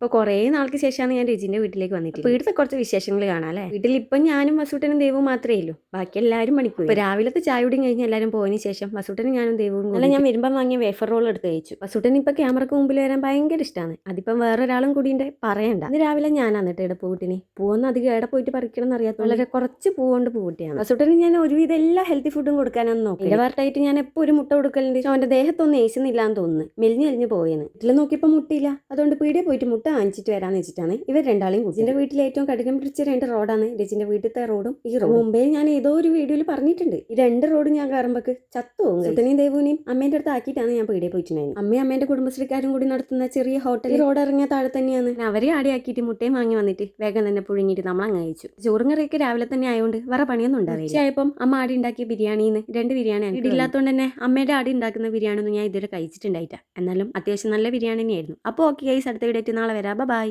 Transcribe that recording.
ഇപ്പൊ കുറേ നാൾക്ക് ശേഷമാണ് ഞാൻ രജിന്റെ വീട്ടിലേക്ക് വന്നിട്ട്. വീട്ടിലത്തെ കുറച്ച് വിശേഷങ്ങൾ കാണാം അല്ലേ? വീട്ടിൽ ഇപ്പം ഞാനും വസൂട്ടനും ദൈവവും മാത്രമേ ഉള്ളൂ. ബാക്കി എല്ലാവരും മണിക്കൂർ. ഇപ്പൊ രാവിലത്തെ ചായ കുടിയും കഴിഞ്ഞ് എല്ലാവരും പോയതിനു ശേഷം വസൂട്ടനും ഞാനും ദൈവവും അല്ല ഞാൻ വരുമ്പം വാങ്ങിയ വേഫർ റോൾ എടുത്ത് കഴിച്ചു. വസൂട്ടൻ ഇപ്പൊ ക്യാമറക്ക് മുമ്പിൽ വരാൻ ഭയങ്കര ഇഷ്ടമാണ് അതിപ്പം വേറൊരാളും കൂടിയുണ്ട്. പറയണ്ട. ഇന്ന് രാവിലെ ഞാനാണ് കേട്ടോ ഇട പൂവിട്ടിനി. പൂവൊന്നും അധികം എവിടെ പോയിട്ട് പറിക്കണം എന്നറിയാത്ത വളരെ കുറച്ച് പൂവുകൊണ്ട് പൂവിട്ടിയാണ്. വസൂട്ടന് ഞാൻ ഒരുവിധം എല്ലാ ഹെൽത്തി ഫുഡും കൊടുക്കാനാണ് നോക്കി വേർട്ടായിട്ട് ഞാൻ എപ്പോൾ ഒരു മുട്ട കൊടുക്കലുണ്ട്. അവന്റെ ദേഹത്തൊന്നും ഏശുന്നില്ലാന്ന് തോന്നുന്നു. മെലിഞ്ഞ് മെലിഞ്ഞ് പോയെന്ന്. വീട്ടിൽ നോക്കിയപ്പോൾ മുട്ടിയില്ല. അതുകൊണ്ട് പീടിയെ പോയിട്ട് മുട്ട വാങ്ങിച്ചിട്ട് വരാന്ന് വെച്ചിട്ടാണ് ഇവർ രണ്ടാളെയും കൂടി എന്റെ വീട്ടിലെ ഏറ്റവും കഠിനം പിടിച്ച രണ്ട് റോഡാണ് രജിന്റെ വീട്ടിലത്തെ റോഡും ഈ റോഡും. മുമ്പേ ഞാൻ ഏതോ ഒരു വീഡിയോയിൽ പറഞ്ഞിട്ടുണ്ട്. ഈ രണ്ട് റോഡ് ഞാൻ കയറുമ്പോക്ക് ചത്തു സുത്തനെയും ദേവുനെയും അമ്മേന്റെ അടുത്ത് ആക്കിയിട്ടാണ് ഞാൻ പീടിയെ പോയിട്ടുണ്ടായിരുന്നു അമ്മയും അമ്മേന്റെ കുടുംബശ്രീക്കാരും കൂടി നടത്തുന്ന ചെറിയ ഹോട്ടൽ റോഡ് ഇറങ്ങിയ താഴെ തന്നെയാണ്. അവരെ ആടിയാക്കിയിട്ട് മുട്ടയും വാങ്ങി വന്നിട്ട് വേഗം തന്നെ പുഴുങ്ങിയിട്ട് നമ്മൾ അങ്ങ് അയച്ചു ചോറും കറിയൊക്കെ രാവിലെ തന്നെ ആയതുകൊണ്ട് വേറെ പണിയൊന്നും ഉണ്ടാവില്ല ഉച്ചയായപ്പം അമ്മ ആടി ഉണ്ടാക്കിയ ബിരിയാണിന്ന് രണ്ട് ബിരിയാണി ഇടില്ലാത്തതുകൊണ്ട് തന്നെ അമ്മയുടെ ആടി ഉണ്ടാക്കുന്ന ബിരിയാണി ഒന്നും ഞാൻ ഇതുവരെ കഴിച്ചിട്ടുണ്ടായിട്ടാ എന്നാലും അത്യാവശ്യം നല്ല ബിരിയാണി തന്നെയായിരുന്നു. അപ്പോൾ ഓക്കെ ഗൈസ് അടുത്ത വീഡിയോ നാളെ വരാം. ബൈ